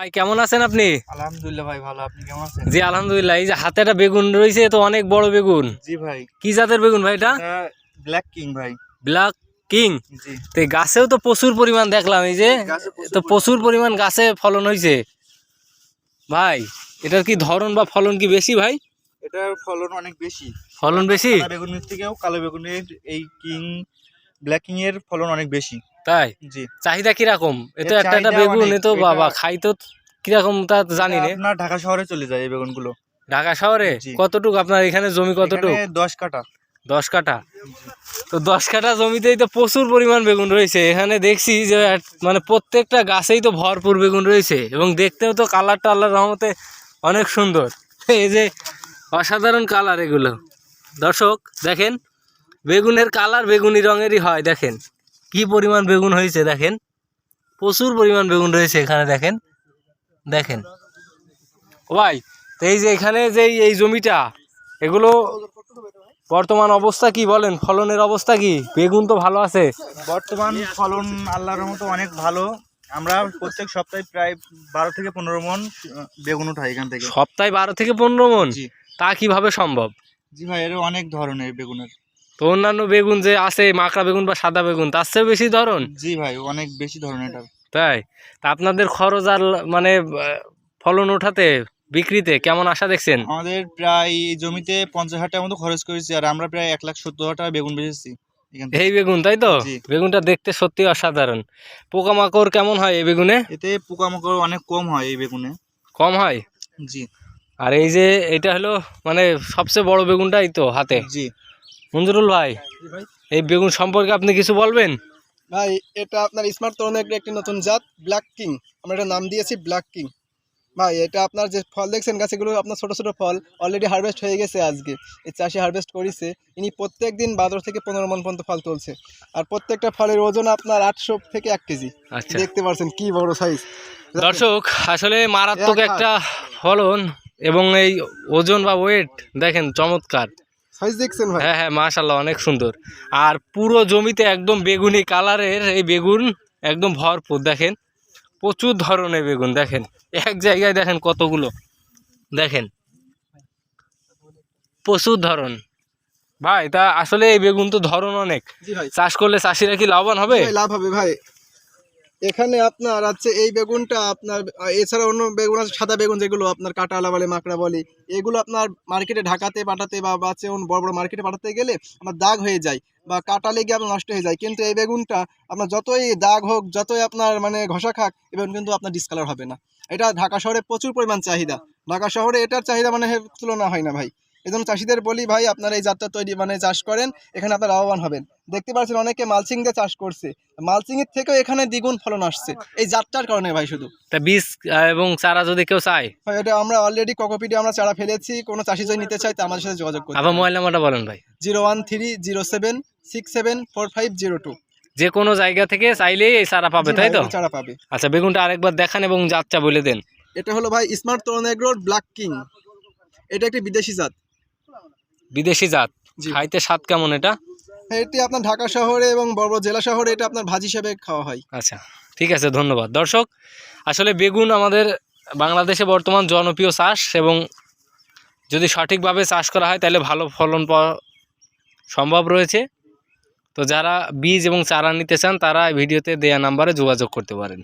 ভাই কেমন আছেন আপনি? আলহামদুলিল্লাহ ভাই ভালো। আপনি কেমন আছেন? জি আলহামদুলিল্লাহ। এই যে হাতে একটা বেগুন রয়েছে তো অনেক বড় বেগুন। জি ভাই। কি জাতের বেগুন ভাই এটা? ব্ল্যাক কিং ভাই। ব্ল্যাক কিং জি। তো গাছেও তো প্রচুর পরিমাণ দেখলাম এই যে। তো প্রচুর পরিমাণ। গাছে ফলন হয়েছে ভাই এটার কি ধরন বা ফলন কি বেশি ভাই? এটার ফলন অনেক বেশি। ফলন বেশি? বেগুনের থেকেও কালো বেগুনের এই কিং ব্ল্যাক কিং এর ফলন অনেক বেশি। তাই? জি। চাহিদা কীরকম? এ তো একটা একটা বেগুন এ তো বাবা খাই তো কীরকম তা জানি না। আপনার ঢাকা শহরে চলে যায় এই বেগুনগুলো। ঢাকা শহরে। কতটুকু আপনার এখানে জমি কতটুকু? দশ কাটা দশ কাঠা? তো দশ কাঠা জমিতেই তো প্রচুর পরিমাণ বেগুন রয়েছে। এখানে দেখছি যে মানে প্রত্যেকটা গাছেই তো ভরপুর বেগুন রয়েছে এবং দেখতেও তো কালারটা আল্লাহর রহমতে অনেক সুন্দর। এই যে অসাধারণ কালার এগুলো। দর্শক দেখেন বেগুনের কালার বেগুনি রঙেরই হয় দেখেন। কি পরিমাণ বেগুন হয়েছে দেখেন? প্রচুর পরিমাণ বেগুন রয়েছে এখানে দেখেন। দেখেন। ভাই তো এই যে এখানে যে এই- এই জমিটা এগুলো বর্তমান অবস্থা কি বলেন? ফলনের অবস্থা কি? বেগুন তো ভালো আছে। বর্তমান ফলন আল্লাহর মতো অনেক ভালো। আমরা প্রত্যেক সপ্তাহে প্রায় বারো থেকে পনেরো মন বেগুন উঠাই এখান থেকে। সপ্তাহে বারো থেকে পনেরো মন? তা কীভাবে সম্ভব? জি ভাই এর অনেক ধরনের বেগুনের। তো অন্যান্য বেগুন যে আছে মাকড়া বেগুন বা সাদা বেগুন তার চেয়েও বেশি ধরন? জি ভাই অনেক বেশি ধরনের এটা। তাই? তা আপনাদের খরচ আর মানে ফলন ওঠাতে বিক্রিতে কেমন আশা দেখছেন? আমাদের প্রায় এই জমিতে পঞ্চাশ হাজার টাকার মতো খরচ করেছি আর আমরা প্রায় এক লাখ সত্তর হাজার টাকা বেগুন বেচেছি এই বেগুন তাই তো? বেগুনটা দেখতে সত্যি অসাধারণ। পোকামাকড় কেমন হয় এই বেগুনে? এতে পোকামাকড় অনেক কম হয় এই বেগুনে। কম হয়? জি। আর এই যে এটা হলো মানে সবচেয়ে বড় বেগুনটাই তো হাতে। জি। মঞ্জুরুল ভাই এই বেগুন সম্পর্কে আপনি কিছু বলবেন? ভাই এটা আপনার স্মার্ট তরুণের একটি নতুন জাত ব্ল্যাক কিং আমরা এটা নাম দিয়েছি ব্ল্যাক কিং ভাই এটা আপনার যে ফল দেখছেন গাছগুলো আপনার ছোটো ছোটো ফল অলরেডি হারভেস্ট হয়ে গেছে আজকে। এই চাষি হারভেস্ট করেছে ইনি প্রত্যেক দিন বাজার থেকে পনেরো মন পর্যন্ত ফল তুলছে। আর প্রত্যেকটা ফলের ওজন আপনার আটশো থেকে এক কেজি। আচ্ছা। দেখতে পাচ্ছেন কি বড় সাইজ দর্শক আসলে মারাত্মক একটা ফলন এবং এই ওজন বা ওয়েট দেখেন চমৎকার। সাইজ দেখছেন ভাই? হ্যাঁ হ্যাঁ মাশাল্লাহ অনেক সুন্দর। আর পুরো জমিতে একদম বেগুনি কালারের এই বেগুন একদম ভরপুর দেখেন। প্রচুর ধরনের বেগুন দেখেন। এক জায়গায় দেখেন কতগুলো দেখেন। প্রচুর ধরন। ভাই তা আসলে এই বেগুন তো ধরন অনেক। চাষ করলে চাষিরা কি লাভবান হবে? লাভ হবে ভাই। এখানে আপনার আছে এই বেগুনটা আপনার এছাড়া অন্য বেগুন আছে, সাদা বেগুন যেগুলো আপনার কাটালা বলে, মাকড়া বলে, এগুলো আপনার মার্কেটে ঢাকাতে পাঠাতে বা বাচ্চা বড় বড় মার্কেটে পাঠাতে গেলে আপনার দাগ হয়ে যায় বা কাটা লেগে আপনার নষ্ট হয়ে যায়। কিন্তু এই বেগুনটা আপনার যতই দাগ হোক, যতই আপনার মানে ঘষা খাক বেগুন কিন্তু আপনার ডিসকালার হবে না। এটা ঢাকা শহরে প্রচুর পরিমাণ চাহিদা। ঢাকা শহরে এটার চাহিদা মানে তুলনা হয় না ভাই। এই জন্য চাষিদের বলি ভাই আপনারা এই জাতটা তৈরি মানে চাষ করেন এখানে আপনার লাভবান হবেন। দেখতে পাচ্ছেন অনেকে মালচিং দিয়ে চাষ করছে। মালচিং এর থেকেও এখানে দ্বিগুণ ফলন আসছে। এই জাতটার কারণে ভাই শুধু। তা বীজ এবং চারা যদি কেউ চায়? ভাই এটা আমরা অলরেডি কোকোপিডে আমরা চারা ফেলেছি কোনো চাষি যদি নিতে চাই তা আমাদের সাথে যোগাযোগ করতে আবার মোবাইল নাম্বারটা বলেন ভাই। Zero one three zero seven six seven four five zero two. যে কোনো জায়গা থেকে চাইলেই এই চারা পাবে তাই তো? চারা পাবে। আচ্ছা বেগুনটা আরেকবার দেখান এবং জাতটা বলে দেন। এটা হলো ভাই স্মার্ট তরুণ এগ্রোর ব্ল্যাক কিং। এটা একটি বিদেশি জাত। বিদেশি জাত। খাইতে স্বাদ কেমন এটা? এটি আপনার ঢাকা শহরে এবং বড় বড় জেলা শহরে এটা আপনার ভাজি হিসেবে খাওয়া হয়। আচ্ছা ঠিক আছে ধন্যবাদ। দর্শক আসলে বেগুন আমাদের বাংলাদেশে বর্তমান জনপ্রিয় চাষ এবং যদি সঠিকভাবে চাষ করা হয় তাহলে ভালো ফলন পাওয়া সম্ভব রয়েছে। তো যারা বীজ এবং চারা নিতে চান তারা ভিডিওতে দেয়া নাম্বারে যোগাযোগ করতে পারেন।